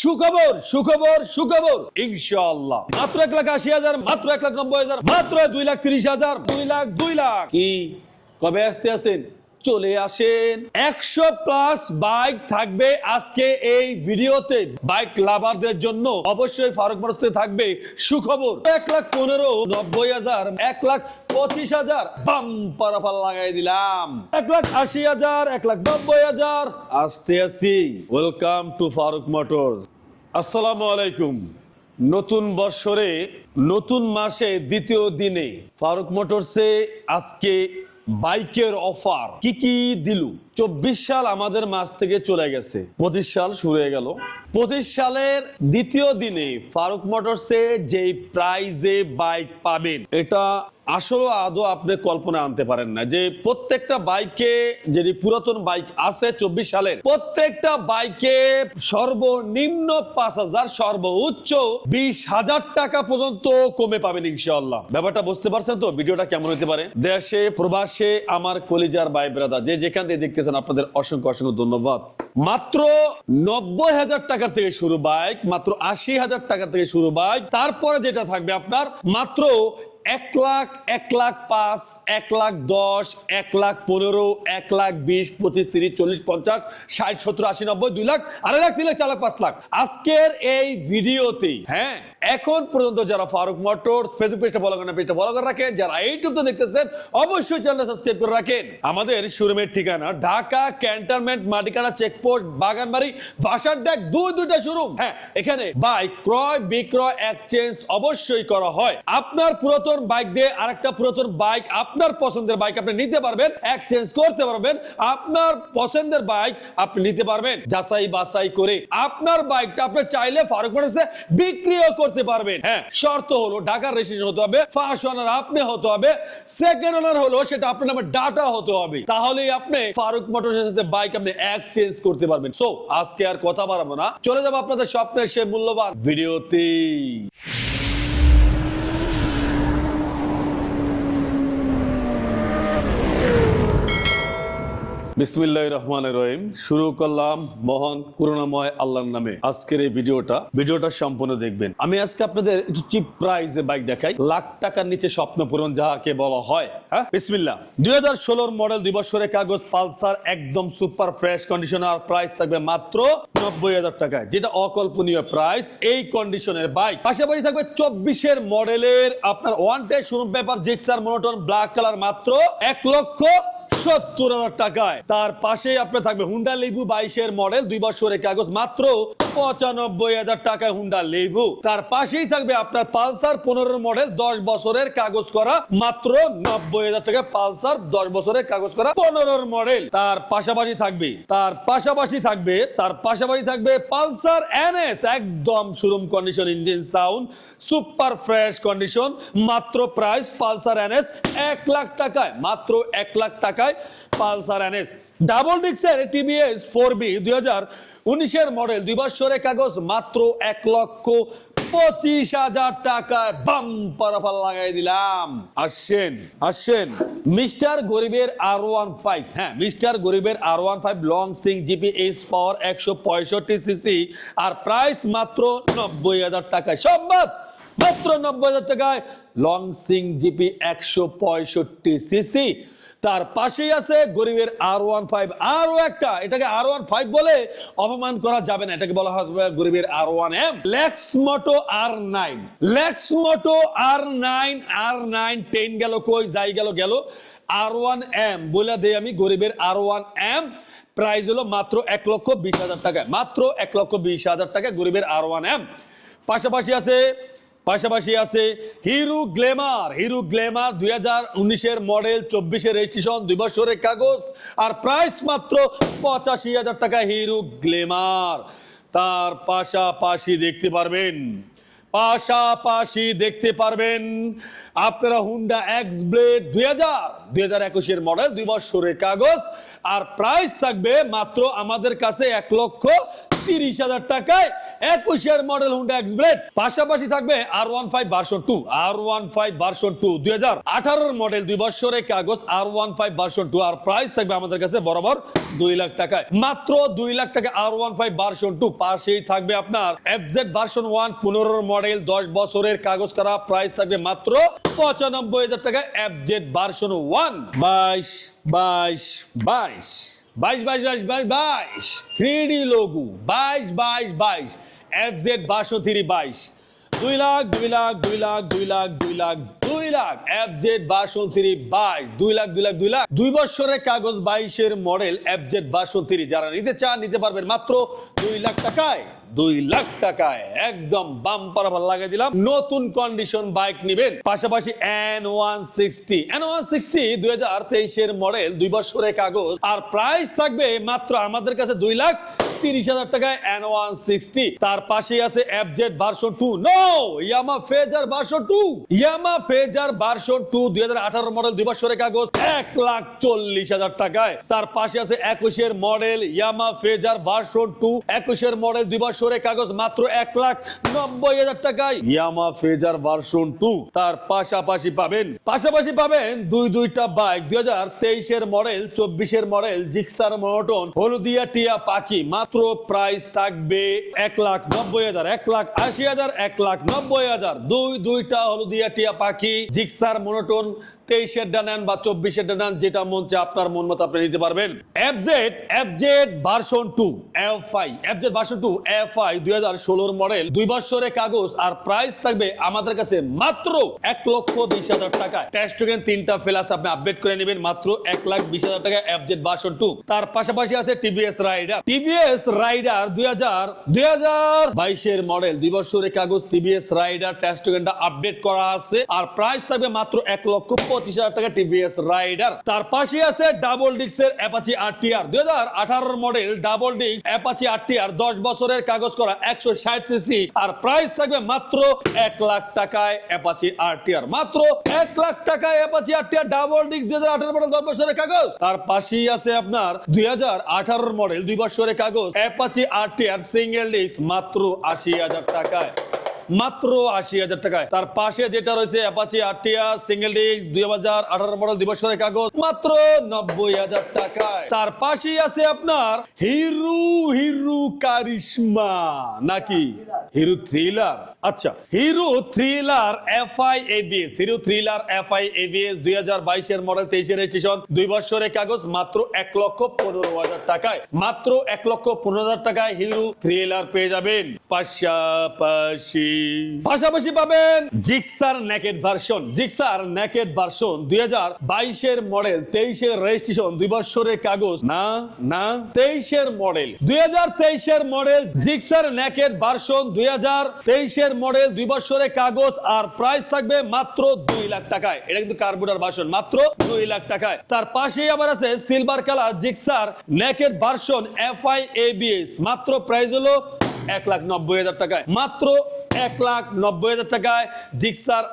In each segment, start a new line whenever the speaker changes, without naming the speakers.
সুখবর সুখবর সুখবর। ইনশাআল্লাহ। মাত্র এক লাখ আশি হাজার, মাত্র এক লাখ নব্বই হাজার, মাত্র দুই লাখ তিরিশ হাজার, দুই লাখ দুই লাখ। কি? কবে আসতে আছেন চলে আসেন। একশো প্লাস বাইক থাকবে আজকে এই ভিডিওতে। বাইক লাভারদের জন্য অবশ্যই ফারুক মারুতে থাকবে সুখবর। এক লাখ পনেরো, নব্বই হাজার, এক লাখ পঁচিশ হাজার। বাম পারাফাল লাগাই দিলাম। এক লাখ আশি হাজার, এক লাখ নব্বই হাজার। আসতে আসি। ওয়েলকাম টু ফারুক মোটরস আসসালামু আলাইকুম। নতুন বৎসরে, নতুন মাসে দ্বিতীয় দিনে ফারুক মোটরসে আজকে বাইকের অফার। কি কি দিলু? চব্বিশ সাল আমাদের মাস থেকে চলে গেছে। পঁচিশ সাল শুরু হয়ে গেল। পঁচিশ সালের দ্বিতীয় দিনে ফারুক মোটরসে যেই প্রাইজে বাইক পাবেন, এটা আসলে আদৌ আপনি কল্পনা আনতে পারেন না যে প্রত্যেকটা বাইকে যে পুরাতন বাইক আছে চব্বিশ সালের, প্রত্যেকটা বাইকে সর্বনিম্ন পাঁচ হাজার, সর্বোচ্চ বিশ হাজার টাকা পর্যন্ত কমে পাবেন ইনশাআল্লাহ। ব্যাপারটা বুঝতে পারছেন তো? ভিডিওটা কেমন হতে পারে? দেশে, প্রবাসে আমার কলিজার বাই ব্রাদার যে যেখান থেকে দেখতেছেন, আপনাদের অসংখ্য অসংখ্য ধন্যবাদ। মাত্র নব্বই হাজার টাকা থেকে শুরু বাইক, মাত্র আশি হাজার টাকা থেকে শুরু বাইক, তারপরে যেটা থাকবে আপনার, মাত্র এক লাখ এক লাখ পাঁচ, এক লাখ দশ, এক লাখ পনেরো, এক লাখ বিশ, পঁচিশ, তিরিশ, চল্লিশ, পঞ্চাশ, ষাট, সত্তর, আশি, নব্বই, দুই লাখ, আড়াই লাখ, তিন লাখ, চার লাখ, পাঁচ লাখ। আজকের এই ভিডিওতে হ্যাঁ এখন পর্যন্ত যারা ফারুক মোটর ফেসবুক পেজটা ফলো করেন পেজটা ফলো করে রাখেন। যারা ইউটিউবে দেখতেছেন, অবশ্যই চ্যানেলটা সাবস্ক্রাইব করে রাখেন। আমাদের শোরুমের ঠিকানা ঢাকা ক্যান্টনমেন্ট মাটিকানা চেকপোস্ট বাগানবাড়ি, ভাষার ডাক দুই দুইটা শোরুম। হ্যাঁ এখানে বাইক ক্রয়, বিক্রয় এক্সচেঞ্জ অবশ্যই করা হয়। আপনার পুরাতন বাইক দিয়ে আরেকটা পুরাতন বাইক আপনার পছন্দের বাইক আপনি নিতে পারবেন এক্সচেঞ্জ করতে পারবেন। আপনার পছন্দের বাইক আপনি নিতে পারবেন যাচাই বাছাই করে। আপনার বাইকটা আপনি চাইলে ফারুক মোটরসে বিক্রিও করতে পারবেন। হ্যাঁ। শর্ত হলো ঢাকার রেজিস্ট্রেশন হতে হবে ফার্স্ট ওনার আপনি হতে হবে সেকেন্ড ওনার হলো সেটা আপনার নামে ডাটা হতে হবে। তাহলেই আপনি ফারুক মোটরসের সাথে বাইক আপনি এক্সচেঞ্জ করতে পারবেন। সো আজকে আর কথা বাড়াবো না। চলে যাব আপনাদের স্বপ্নের সে মূল্যবান ভিডিওতে। বিসমিল্লাহ রহমান রহিম। শুরু করলাম মহান করুণাময় আল্লাহর নামে। আজকের এই ভিডিওটা ভিডিওটা সম্পূর্ণ দেখবেন। আমি আজকে আপনাদের একটু চিপ প্রাইসে বাইক দেখাই। লাখ টাকার নিচে স্বপ্ন পূরণ যাহাকে বলা হয় হ্যাঁ? পাশাপাশি থাকবে চব্বিশের মডেলের আপনার ওয়ান টে showroom Gixxer monotone black colour মাত্র এক লক্ষ সত্তর হাজার টাকায়। তার পাশে আপনার থাকবে হুন্ডা লেবু বাইশের মডেল দুই বছরের কাগজ, মাত্র পঁচানব্বই হাজার টাকায় হুন্ডা লেবু তার পাশেই থাকবে আপনার পালসার পনেরো মডেল দশ বছরের কাগজ করা, মাত্র নব্বই হাজার টাকা পালসার, দশ বছরের কাগজ করা পনেরোর মডেল তার পাশাপাশি থাকবে, তার পাশাপাশি থাকবে, তার পাশাপাশি থাকবে পালসার এনএস একদম showroom condition engine sound super fresh condition মাত্র প্রাইস পালসার এনএস এক লাখ টাকায়, মাত্র এক লাখ টাকায় পালসার এনএস ডাবল ডিক্সের টিভিএস ফোর বি দুই হাজার উনিশের মডেল, দুই বছরের কাগজ, মাত্র এক লক্ষ পঁচিশ হাজার টাকায় বাম পারাফাল লাগাই দিলাম। আসছেন আসছেন মিস্টার গরিবের আর ওয়ান ফাইভ হ্যাঁ মিস্টার গরিবের আর ওয়ান ফাইভ লং সিং জিপি এইচ পাওয়ার একশো পঁয়ষট্টি সিসি, আর প্রাইস মাত্র নব্বই হাজার টাকায়। বাদ মাত্র নব্বই হাজার টাকায় লং সিং জিপি একশো পঁয়ষট্টি সিসি। তার পাশেই আছে গরিবের আর ওয়ান ফাইভ। আরও একটা, এটাকে আর ওয়ান ফাইভ বলে অপমান করা যাবে না, এটাকে বলা হবে গরিবের R one M. Moto R nine. Lexmoto R nine R nine, ten গেল কই, যাই গেল গেল। আর ওয়ান এম বলে দেই আমি, গরিবের আর ওয়ান এম। প্রাইস হলো মাত্র এক লক্ষ বিশ হাজার টাকা মাত্র এক লক্ষ বিশ হাজার টাকা গরিবের আর ওয়ান এম। পাশাপাশি আছে পাশাপাশি আছে হিরো গ্লেমার। হিরো গ্লেমার দুই হাজার উনিশের মডেল, চব্বিশের রেজিস্ট্রেশন দুই বছরের কাগজ, আর প্রাইস মাত্র পঁচাশি হাজার টাকা হিরো গ্লেমার। তার পাশাপাশি দেখতে পারবেন, পাশাপাশি দেখতে পারবেন আপনারা হুন্ডা এক্স ব্লেড দুই হাজার দুই হাজার একুশের মডেল, দুই বছরের কাগজ, আর প্রাইস থাকবে মাত্র আমাদের কাছে এক লক্ষ তিরিশ হাজার টাকায় একুশের মডেল হুন্ডা এক্সব্রেড পাশাপাশি থাকবে R one five version two R one five version two দুই হাজার আঠারোর মডেল, দুই বছরের কাগজ। R one five version two আর প্রাইস থাকবে আমাদের কাছে বরাবর দুই লাখ টাকায়। মাত্র দুই লাখ টাকা R one five version two পাশেই থাকবে আপনার এফজেড ভার্সন ওয়ান পনেরোর মডেল, দশ বছরের কাগজ করা। প্রাইস থাকবে মাত্র পঁচানব্বই হাজার টাকা এফজেড ভার্সন ওয়ান বাইশ বাইশ বাইশ। বাইশ বাইশ বাইশ বাইশ বাইশ। থ্রি ডি লঘু, বাইশ বাইশ বাইশ। এফজেড বাসো থ্রি বাইশ। দুই লাখ দুই লাখ দুই লাখ দুই লাখ দুই লাখ দুই লাখ। এফ জেড বাসো থ্রি বাইশ। দুই লাখ দুই লাখ দুই লাখ। দুই বছরের কাগজ বাইশের মডেল এফ জেড বাসো থ্রি যারা নিতে চান, নিতে পারবেন মাত্র দুই লাখ টাকায়। দুই লাখ টাকায় একদম বাম পারাবার লাগিয়ে দিলাম। নতুন কন্ডিশন বাইক নিবেন। পাশাপাশি N one sixty N one sixty দুই হাজার তেইশের মডেল দুই বছরের কাগজ। আর প্রাইস থাকবে মাত্র আমাদের কাছে দুই লাখ তিরিশ হাজার টাকায় এন ওয়ান সিক্সটি তার পাশে আছে FZ version two no Yamaha Fazer version two Yamaha Fazer version two দুই হাজার আঠারো মডেল দুই বছরের কাগজ, এক লাখ চল্লিশ হাজার টাকায়। তার পাশে আছে একুশের model Yamaha Fazer version two একুশের মডেল দুই বছরের কাগজ, মাত্র এক লাখ নব্বই হাজার টাকায় ইয়ামা ফেজার ভার্সন টু তার পাশাপাশি পাবেন পাশাপাশি পাবেন দুই দুইটা বাইক দুই হাজার তেইশের মডেল চব্বিশের মডেল জিক্সার মনোটন হলুদিয়া টিয়া পাখি। মাত্র প্রাইস থাকবে এক লাখ নব্বই হাজার, এক লাখ আশি হাজার, এক লাখ নব্বই হাজার। দুই, দুইটা হলুদিয়া টিয়া পাখি, জিক্সার মনোটন, তেইশের ডানান বা চব্বিশের ডানান, যেটা মন আপনার মন মতো আপনি নিতে পারবেন। FZ FZ version two F I FZ version two F I দুই হাজার ষোলোর মডেল দুই বছরের কাগজ, আর প্রাইস থাকবে আমাদের কাছে মাত্র এক লক্ষ বিশ হাজার টাকা টেস্ট তিনটা ফেলাস আপনি আপডেট করে নেবেন, মাত্র এক লাখ বিশ হাজার টাকা এফজেড ভার্সন টু তার পাশাপাশি আছে টিভিএস রাইডার টিভিএস রাইডার দুই হাজার দুই হাজার বাইশের মডেল দুই বছরের কাগজ টিভিএস রাইডার টেস্ট টোকেনটা আপডেট করা আছে। আর প্রাইস থাকবে মাত্র এক লক্ষ পঁচিশ হাজার টাকা টিভিএস রাইডার তার পাশে আছে ডাবল ডিক্সের অ্যাপাচি আরটিআর দুই হাজার আঠারোর মডেল ডাবল ডিক্স অ্যাপাচি আরটিআর দশ বছরের কাগজ করা একশো ষাট সিসি আর প্রাইস থাকবে মাত্র এক লাখ টাকায় অ্যাপাচি আর টি আর মাত্র এক লাখ টাকায় অ্যাপাচি আরটিআর ডাবল ডিক্স দুই হাজার আঠারো মডেল দশ বছরের কাগজ। তার পাশেই আছে আপনার দুই হাজার আঠারোর মডেল দুই বছরের কাগজ। অ্যাপাচি আরটিআর সিঙ্গেল ডিক্স মাত্র আশি হাজার টাকায়। মাত্র আশি হাজার টাকায়। তার পাশে যেটা রয়েছে অ্যাপাচি আরটিয়া সিঙ্গেল ডিস্ক দুই হাজার আঠারো মডেল দিবসের কাগজ মাত্র নব্বই হাজার টাকায়। তার পাশেই আছে আপনার হিরু হিরু কারিশমা, নাকি? হিরো থ্রিলার আচ্ছা Hero Thriller F I ABS Hero Thriller F I ABS দুই হাজার বাইশের মডেল তেইশের রেজিস্ট্রেশন দুই বছরের কাগজ মাত্র এক লক্ষ পনেরো হাজার টাকায়। মাত্র এক লক্ষ পনেরো হাজার টাকায় হিরো থ্রিলার পেয়ে যাবেন। পাশাপাশি পাশাপাশি পাবেন Gixxer naked version. Gixxer naked version দুই হাজার বাইশের মডেল তেইশের রেজিস্ট্রেশন, দুই বছরের কাগজ। না না, তেইশের মডেল। দুই হাজার তেইশের মডেল জিক্সার নেকেট ভার্সন, দুই হাজার তেইশের মডেল দুই বছরের কাগজ আর প্রাইস থাকবে মাত্র দুই লাখ টাকায়। এটা কিন্তু কার্বুটার ভার্সন, মাত্র দুই লাখ টাকায়। তার পাশেই আবার আছে silver colour Gixxer naked version, F I ABS মাত্র প্রাইস হলো এক লাখ নব্বই হাজার টাকায়। মাত্র এক লাখ নব্বই হাজার টাকায় Gixxer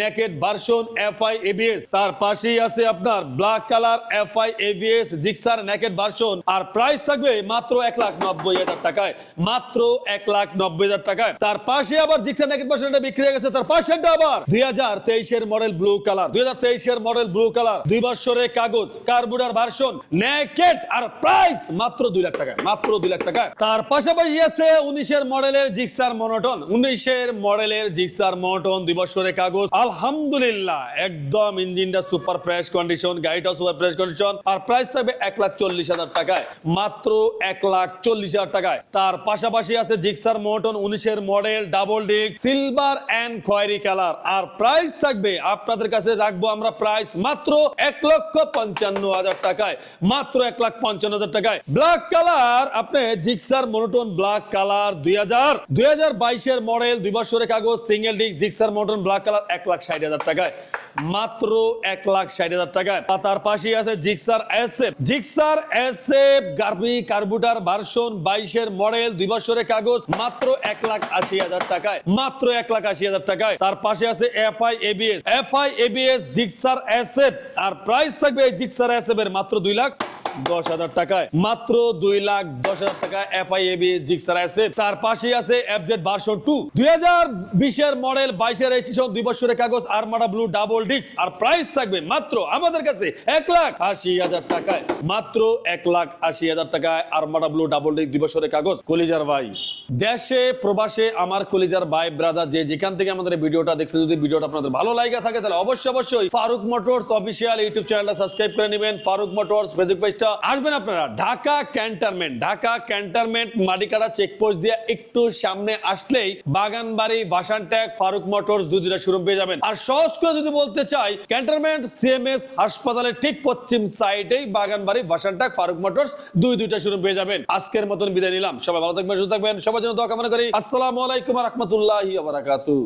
naked version F I ABS তার পাশেই আছে আপনার black colour F I ABS Gixxer naked version. R price থাকবে মাত্র এক লাখ নব্বই হাজার টাকায়। মাত্র এক লাখ নব্বই হাজার টাকায়। তার পাশে আবার জিক্সার নেকেট ভার্সনটা বিক্রি হয়ে গেছে। তার পাশেটা আবার দুই হাজার তেইশের মডেল ব্লু কালার। দুই হাজার তেইশের মডেল ব্লু কালার। দুই বছরের কাগজ, কার্বুডার ভার্সন নেকেট আর প্রাইস মাত্র দুই লাখ টাকায়। মাত্র দুই লাখ টাকায়। তার পাশাপাশি আছে উনিশের মডেলের জিক্সার মনোটন। উনিশের মডেলের জিক্সার মনোটন দুই বছরের কাগজ। আলহামদুলিল্লাহ, একদম ইঞ্জিনটা সুপার ফ্রেশ কন্ডিশন, গাড়িটাও সুপার ফ্রেশ কন্ডিশন, আর প্রাইস থাকবে এক লাখ চল্লিশ হাজার টাকায়, মাত্র এক লাখ চল্লিশ হাজার টাকায়। তার পাশাপাশি আছে জিক্সার মনোটন উনিশের model double disc silver and খয়েরি কালার। আর প্রাইস থাকবে, আপনাদের কাছে রাখব আমরা প্রাইস মাত্র এক লক্ষ পঞ্চান্ন হাজার টাকায়, মাত্র এক লাখ পঞ্চান্ন হাজার টাকায়। ব্ল্যাক কালার আপনি জিক্সার মনোটন ব্ল্যাক কালার দুই হাজার দুই হাজার বাইশের মডেল দুই বছরের কাগজ single disc Gixxer monotone black colour এক লাখ ষাট হাজার টাকায়। মাত্র এক লাখ ষাট হাজার টাকায়। তার পাশেই আছে জিক্সার এসএফ জিক্সার এসএফ গার্বি কার্বুটার ভার্সন বাইশের মডেল দুই বছরের কাগজ, মাত্র এক লাখ আশি হাজার টাকায়। মাত্র এক লাখ আশি হাজার টাকায়। তার পাশে আছে F I ABS F I ABS Gixxer SF R price থাকবে এই জিক্সার এসএফ এর মাত্র দুই লাখ দশ হাজার টাকায়। মাত্র দুই লাখ দশ হাজার এফআইএবি জিক্সার আছে। তার পাশেই আছে এফজেড ভার্সন টু দুই হাজার বিশের মডেল বাইশের দুই বছরের কাগজ ব্লু ডাবল ডিস্ক আর প্রাইস থাকবে মাত্র আমাদের কাছে এক লাখ আশি হাজার টাকায়। মাত্র এক লাখ আশি হাজার টাকায় ব্লু ডাবল ডিস্ক দুই বছরের কাগজ। কলিজার ভাই, দেশে, প্রবাসে আমার কলিজার ভাই ব্রাদার যে যেখান থেকে আমাদের ভিডিওটা দেখছে, যদি ভিডিওটা আপনাদের ভালো লাগে থাকে, তাহলে অবশ্যই অবশ্যই ফারুক মোটরস অফিসিয়াল ইউটিউব চ্যানেলটা সাবস্ক্রাইব করে নেবেন। ফারুক মোটরস ফেসবুক পেজটা আসবেন আপনারা, Dhaka cantonment Dhaka cantonment Matikata checkpost দিয়ে একটু সামনে আসলেই বাগানবাড়ি ট্যাগ ফারুক মোটরস দুই দুটা শোরুম পেয়ে যাবেন। আর সহজ করে যদি বলতে চাই, ক্যান্টনমেন্ট, সিএমএস হাসপাতালের ঠিক পশ্চিম সাইডেই বাগানবাড়ি ট্যাগ ফারুক মোটরস দুই দুইটা শোরুম পেয়ে যাবেন। আজকের মতন বিদায় নিলাম। সবাই ভালো থাকবেন, সুস্থ থাকবেন। সবার জন্য দোয়া কামনা করি। আসসালামু আলাইকুম রহমতুল্লাহি বারাকাতু